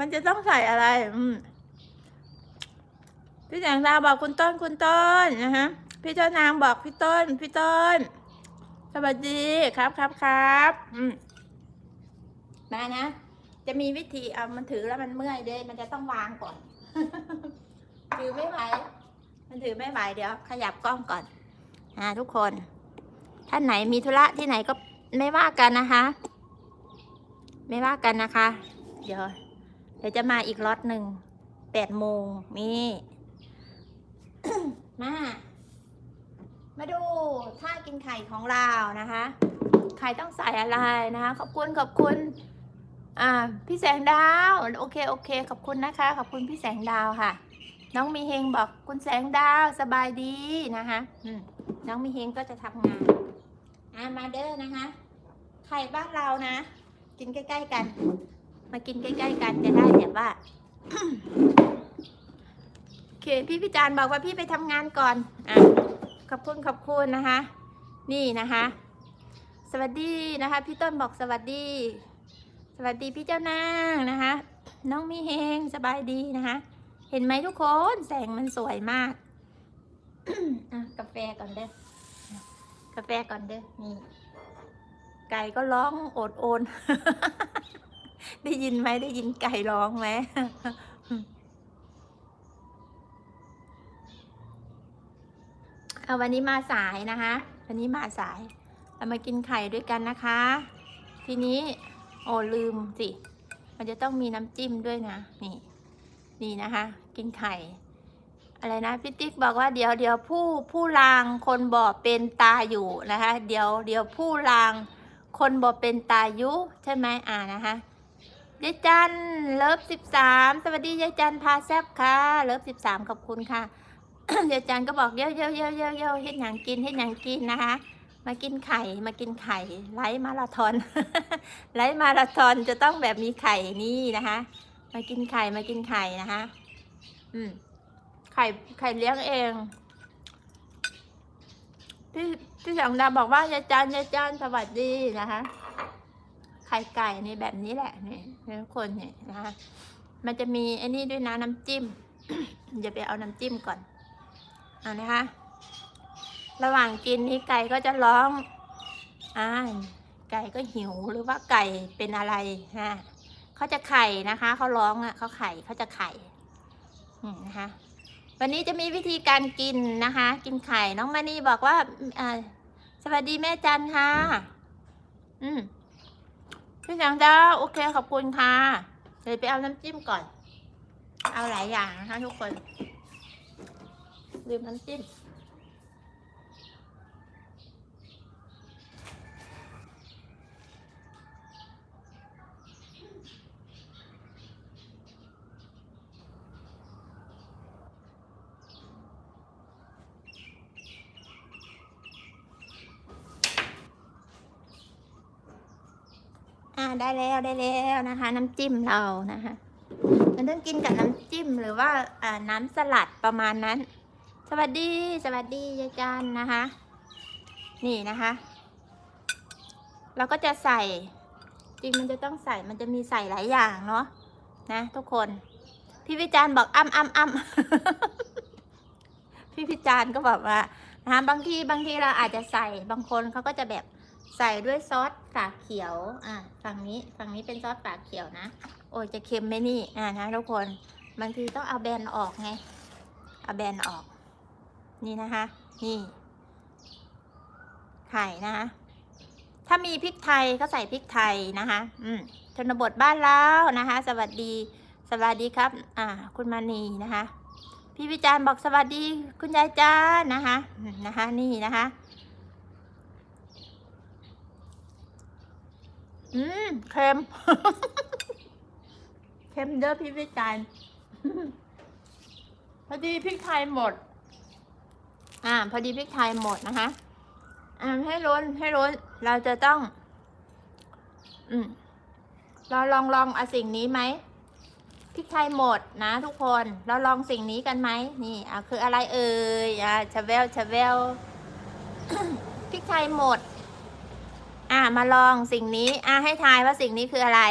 มันจะต้องใส่อะไร อืมพี่แสงดาวบอกคุณต้นคุณต้นนะฮะ พี่เจ้านางบอกพี่ต้น พี่ต้น สวัสดีครับครับครับอืมมานะ จะมีวิธีเอามันถือแล้วมันเมื่อยเด้มันจะต้องวางก่อน ถือไม่ไหว มันถือไม่ไหวเดี๋ยว ขยับกล้องก่อนอ่าทุกคน ท่านไหนมีธุระที่ไหนก็ไม่ว่ากันนะคะ ไม่ว่ากันนะคะ เดี๋ยว เดี๋ยวจะมาอีกล็อตหนึ่งแปดโมงนี่มา มาดูท่ากินไข่ของเรานะคะ ไข่ต้องใส่อะไรนะคะ ขอบคุณขอบคุณ อ่า พี่แสงดาว โอเคโอเค ขอบคุณนะคะ ขอบคุณพี่แสงดาวค่ะ น้องมีเฮงบอกคุณแสงดาวสบายดีนะคะน้องมีเฮงก็จะทำงานอ่ามาเด้อนะคะ ไข่บ้านเรานะ กินใกล้ ๆ กัน มากินใกล้ๆกันจะได้แบบว่าโอเค พี่พิจารณ์บอกว่าพี่ไปทำงานก่อนอะขอบคุณขอบคุณนะคะ นี่นะคะ สวัสดีนะคะ พี่ต้นบอกสวัสดี สวัสดีพี่เจ้านางนะคะ น้องมีเฮงสบายดีนะคะ เห็นไหมทุกคนแสงมันสวยมากกาแฟก่อนเด้อกาแฟก่อนเด้อนี่ไก่ก็ร้องโอดโอน ได้ยินไหมได้ยินไก่ร้องไหมเอาวันนี้มาสายนะคะ วันนี้มาสาย เรามากินไข่ด้วยกันนะคะ ทีนี้ โอ้ลืมสิ มันจะต้องมีน้ำจิ้มด้วยนะ นี่ นี่นะคะ กินไข่ อะไรนะพี่ติ๊กบอกว่าเดี๋ยวเดี๋ยวผู้ผู้ลางคนบอเป็นตาอยู่นะคะ เดี๋ยวเดี๋ยวผู้ลางคนบอกเป็นตายุใช่ไหมอ่านะคะ ยายจันเลิฟสิบสามสวัสดียายจันพาแซบค่ะ เลิฟสิบสามขอบคุณค่ะยายจันก็บอกเยอะเยอะเยอะเยอะเยอะเฮ็ดหยังกินเฮ็ดหยังกินนะคะ มากินไข่มากินไข่ไลฟ์มาราธอนไลฟ์มาราธอนจะต้องแบบมีไข่นี่นะคะ มากินไข่มากินไข่นะคะ อืมไข่ไข่เลี้ยงเองพี่พี่สังดาบอกว่ายายจันยายจันสวัสดีนะคะ ไข่ไก่ในแบบนี้แหละนี่ ทุกคนเนี่ยนะคะมันจะมีไอ้นี่ด้วยนะน้ำจิ้มอย่าไปเอาน้ำจิ้มก่อนเอานะคะ ระหว่างกินนี้ไก่ก็จะร้องอ่าไก่ก็หิวหรือว่าไก่เป็นอะไรฮะเขาจะไข่นะคะเขาร้องอะเขาไข่เขาจะไข่นะคะวันนี้จะมีวิธีการกินนะคะ กินไข่น้องมานี่บอกว่าสวัสดีแม่จันค่ะ อืม พี่นางดาวโอเคขอบคุณค่ะเดี๋ยวไปเอาน้ำจิ้มก่อน เอาหลายอย่างนะคะทุกคนลืมน้ำจิ้ม อ่าได้แล้วได้แล้วนะคะ น้ำจิ้มเรานะคะมันต้องกินกับน้ำจิ้มหรือว่าอ่าน้ำสลัดประมาณนั้น สวัสดีสวัสดียายจันนะคะ นี่นะคะ เราก็จะใส่จริงมันจะต้องใส่มันจะมีใส่หลายอย่างเนาะนะทุกคน พี่วิจารณ์บอกอ้ำอ้ำอ้ำพี่วิจารณ์ก็บอกว่านะคะบางทีบางทีเราอาจจะใส่บางคนเขาก็จะแบบ ใส่ด้วยซอสฝาเขียว อะฝั่งนี้ฝั่งนี้เป็นซอสฝาเขียวนะ โอ้จะเค็มไหมนี่อ่านะทุกคนบางทีต้องเอาแบนออกไง เอาแบนออก นี่นะคะ นี่ ไข่นะคะ ถ้ามีพริกไทยก็ใส่พริกไทยนะคะ อืมชนบทบ้านเรานะคะ สวัสดี สวัสดีครับ อ่า คุณมานีนะคะ พี่วิจารณ์บอกสวัสดี คุณยายจานนะคะ นะคะ นี่นะคะ อืมเค็ม เค็มเด้อพี่วิจารณ์พอดีพริกไทยหมด อ่า พอดีพริกไทยหมดนะคะ อ่าให้ล้นให้ล้น เราจะต้อง อืมเราลองลองเอาสิ่งนี้ไหมพริกไทยหมดนะ ทุกคนเราลองสิ่งนี้กันไหมนี่อะคืออะไรเอ่ยอ่าชาเวลชาเวลพริกไทยหมด อะมาลองสิ่งนี้อะให้ทายว่าสิ่งนี้คืออะไร